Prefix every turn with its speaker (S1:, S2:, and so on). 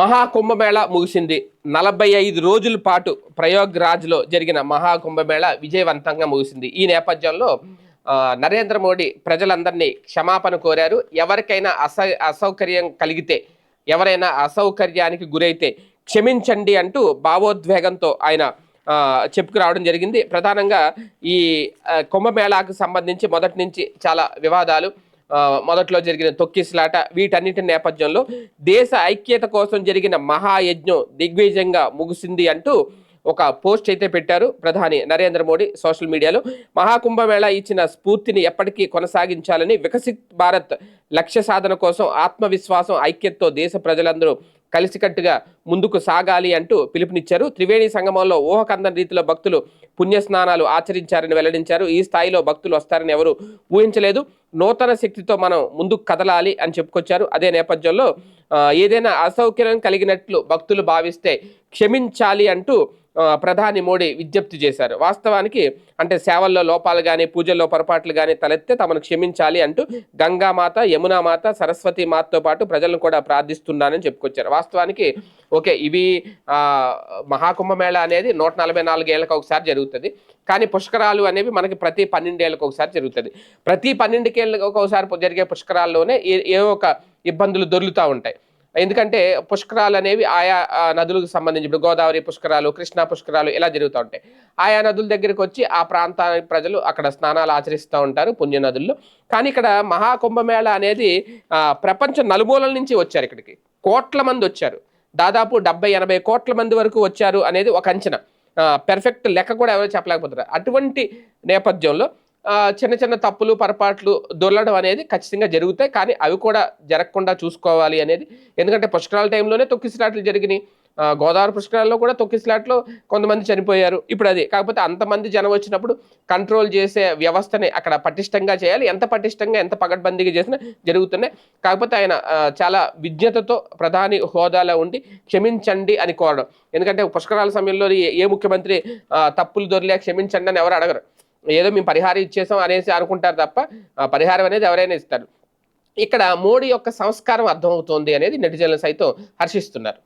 S1: మహాకుంభమేళ ముగిసింది. నలభై ఐదు రోజుల పాటు ప్రయోగ్రాజ్లో జరిగిన మహాకుంభమేళ విజయవంతంగా ముగిసింది. ఈ నేపథ్యంలో నరేంద్ర మోడీ ప్రజలందరినీ క్షమాపణ కోరారు. ఎవరికైనా అస అసౌకర్యం కలిగితే ఎవరైనా అసౌకర్యానికి గురైతే క్షమించండి అంటూ భావోద్వేగంతో ఆయన చెప్పుకు చెప్పుకురావడం జరిగింది. ప్రధానంగా ఈ కుంభమేళాకు సంబంధించి మొదటి నుంచి చాలా వివాదాలు మొదట్లో జరిగిన తొక్కిసలాట వీటన్నిటి నేపథ్యంలో దేశ ఐక్యత కోసం జరిగిన మహాయజ్ఞం దిగ్విజయంగా ముగిసింది అంటూ ఒక పోస్ట్ అయితే పెట్టారు ప్రధాని నరేంద్ర మోడీ సోషల్ మీడియాలో. మహాకుంభమేళ ఇచ్చిన స్ఫూర్తిని ఎప్పటికీ కొనసాగించాలని వికసిత్ భారత్ లక్ష్య సాధన కోసం ఆత్మవిశ్వాసం ఐక్యతతో దేశ ప్రజలందరూ కలిసికట్టుగా ముందుకు సాగాలి అంటూ పిలుపునిచ్చారు. త్రివేణి సంగమంలో ఊహకందని రీతిలో భక్తులు పుణ్యస్నానాలు ఆచరించారని వెల్లడించారు. ఈ స్థాయిలో భక్తులు వస్తారని ఎవరు ఊహించలేదు. నూతన శక్తితో మనం ముందుకు కదలాలి అని చెప్పుకొచ్చారు. అదే నేపథ్యంలో ఏదైనా అసౌకర్యం కలిగినట్లు భక్తులు భావిస్తే క్షమించాలి అంటూ ప్రధాని మోడీ విజ్ఞప్తి చేశారు. వాస్తవానికి అంటే సేవల్లో లోపాలు కానీ పూజల్లో పొరపాట్లు కానీ తలెత్తే తమను క్షమించాలి అంటూ గంగామాత యమునామాత సరస్వతి మాతతో పాటు ప్రజలను కూడా ప్రార్థిస్తున్నానని చెప్పుకొచ్చారు. వాస్తవానికి ఓకే ఇవి ఆ, మహాకుంభమేళ అనేది నూట నలభై నాలుగేళ్ళకు ఒకసారి జరుగుతుంది. కానీ పుష్కరాలు అనేవి మనకి ప్రతి పన్నెండేళ్ళకి ఒకసారి జరుగుతుంది. ప్రతి పన్నెండుకేళ్ళకి ఒకసారి జరిగే పుష్కరాల్లోనే ఏ- ఏవో ఒక ఇబ్బందులు దొర్లుతూ ఉంటాయి. ఎందుకంటే పుష్కరాలు అనేవి ఆయా నదులకు సంబంధించి ఇప్పుడు గోదావరి పుష్కరాలు కృష్ణా పుష్కరాలు ఇలా జరుగుతూ ఉంటాయి. ఆయా నదుల దగ్గరికి వచ్చి ఆ ప్రాంతానికి ప్రజలు అక్కడ స్నానాలు ఆచరిస్తూ ఉంటారు పుణ్య నదుల్లో. కానీ ఇక్కడ మహాకుంభమేళ అనేది ప్రపంచ నలుమూలల నుంచి వచ్చారు ఇక్కడికి. కోట్ల మంది వచ్చారు. దాదాపు డెబ్బై ఎనభై కోట్ల మంది వరకు వచ్చారు అనేది ఒక అంచనా. పెర్ఫెక్ట్ లెక్క కూడా ఎవరు చెప్పలేకపోతున్నారు. అటువంటి నేపథ్యంలో చిన్న చిన్న తప్పులు పొరపాట్లు దొరలడం అనేది ఖచ్చితంగా జరుగుతాయి. కానీ అవి కూడా జరగకుండా చూసుకోవాలి అనేది. ఎందుకంటే పుష్కరాల టైంలోనే తొక్కిసలాట్లు జరిగినాయి. గోదావరి పుష్కరాల్లో కూడా తొక్కిసలాట్లో కొంతమంది చనిపోయారు. ఇప్పుడు అది. కాకపోతే అంతమంది జనం వచ్చినప్పుడు కంట్రోల్ చేసే వ్యవస్థని అక్కడ పటిష్టంగా చేయాలి. ఎంత పటిష్టంగా ఎంత పగడ్బందీగా చేసినా జరుగుతున్నాయి. కాకపోతే ఆయన చాలా విజ్ఞతతో ప్రధాని హోదాలో ఉండి క్షమించండి అని కోరడం. ఎందుకంటే పుష్కరాల సమయంలో ఏ- ముఖ్యమంత్రి తప్పులు దొరిలే క్షమించండి అని ఎవరు అడగరు. ఏదో మేము పరిహారం ఇచ్చేసాం అనేసి అనుకుంటారు తప్ప ఆ, పరిహారం అనేది ఎవరైనా ఇస్తారు. ఇక్కడ మోడీ యొక్క సంస్కారం అర్థమవుతోంది అనేది నెటిజన్లు సైతం హర్షిస్తున్నారు.